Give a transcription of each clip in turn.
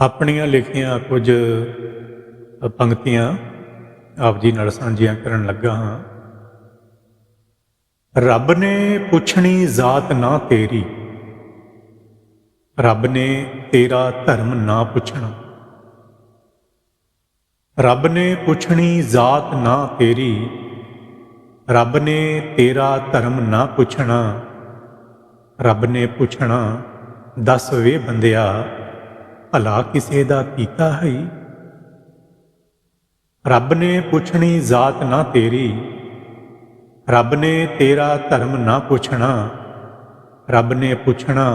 ਆਪਣੀਆਂ ਲਿਖੀਆਂ ਕੁਝ ਪੰਕਤੀਆਂ ਆਪ ਜੀ ਨਾਲ ਸਾਂਝੀਆਂ ਕਰਨ ਲੱਗਾ ਹਾਂ। ਰੱਬ ਨੇ ਪੁੱਛਣੀ ਜ਼ਾਤ ਨਾ ਤੇਰੀ, ਰੱਬ ਨੇ ਤੇਰਾ ਧਰਮ ਨਾ ਪੁੱਛਣਾ। ਰੱਬ ਨੇ ਪੁੱਛਣੀ ਜ਼ਾਤ ਨਾ ਤੇਰੀ, ਰੱਬ ਨੇ ਤੇਰਾ ਧਰਮ ਨਾ ਪੁੱਛਣਾ। ਰੱਬ ਨੇ ਪੁੱਛਣਾ, ਦੱਸ ਵੇ ਬੰਦਿਆ ਭਲਾ ਕਿਸੇ ਦਾ ਕੀਤਾ ਹੈ ਰੱਬ ਨੇ ਪੁੱਛਣੀ ਜ਼ਾਤ ਨਾ ਤੇਰੀ, ਰੱਬ ਨੇ ਤੇਰਾ ਧਰਮ ਨਾ ਪੁੱਛਣਾ। ਰੱਬ ਨੇ ਪੁੱਛਣਾ,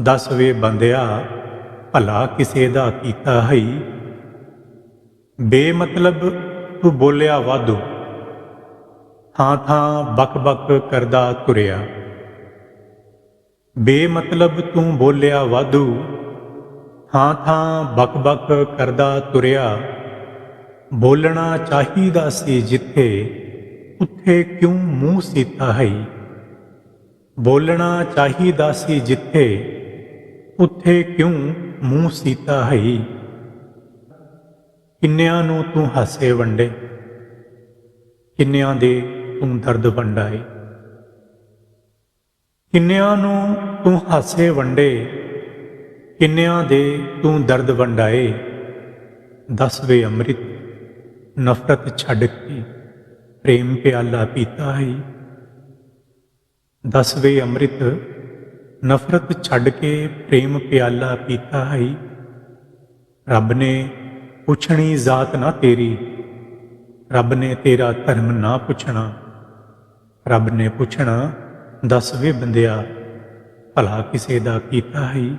ਦੱਸ ਵੇ ਬੰਦਿਆ, ਭਲਾ ਕਿਸੇ ਦਾ ਕੀਤਾ ਹੈ ਬੇਮਤਲਬ ਤੂੰ ਬੋਲਿਆ ਵਾਧੂ, ਥਾਂ ਥਾਂ ਬਕ ਬਕ ਕਰਦਾ ਤੁਰਿਆ। ਬੇਮਤਲਬ ਤੂੰ ਬੋਲਿਆ ਵਾਧੂ ਥਾਂ ਥਾਂ ਬਕ ਬਕ ਕਰਦਾ ਤੁਰਿਆ। ਬੋਲਣਾ ਚਾਹੀਦਾ ਸੀ ਜਿੱਥੇ, ਉੱਥੇ ਕਿਉਂ ਮੂੰਹ ਸੀਤਾ ਹੈ ਬੋਲਣਾ ਚਾਹੀਦਾ ਸੀ ਜਿੱਥੇ, ਉੱਥੇ ਕਿਉਂ ਮੂੰਹ ਸੀਤਾ ਹੈ ਕਿੰਨਿਆਂ ਨੂੰ ਤੂੰ ਹਾਸੇ ਵੰਡੇ? ਕਿੰਨਿਆਂ ਦੇ ਤੂੰ ਦਰਦ ਵੰਡਾਏ? ਕਿੰਨਿਆਂ ਨੂੰ ਤੂੰ ਹਾਸੇ ਵੰਡੇ? ਕਿੰਨਿਆਂ ਦੇ ਤੂੰ ਦਰਦ ਵੰਡਾਏ? ਦਸ ਵੇ ਅੰਮ੍ਰਿਤ, ਨਫ਼ਰਤ ਛੱਡ ਕੇ ਪ੍ਰੇਮ ਪਿਆਲਾ ਪੀਤਾ ਹੈ। ਦਸ ਵੇ ਅੰਮ੍ਰਿਤ, ਨਫ਼ਰਤ ਛੱਡ ਕੇ ਪ੍ਰੇਮ ਪਿਆਲਾ ਪੀਤਾ ਹੈ। ਰੱਬ ਨੇ ਪੁੱਛਣੀ ਜ਼ਾਤ ਨਾ ਤੇਰੀ, ਰੱਬ ਨੇ ਤੇਰਾ ਧਰਮ ਨਾ ਪੁੱਛਣਾ। ਰੱਬ ਨੇ ਪੁੱਛਣਾ, ਦੱਸ ਬੰਦਿਆ, ਭਲਾ ਕਿਸੇ ਦਾ ਕੀਤਾ ਹੈ।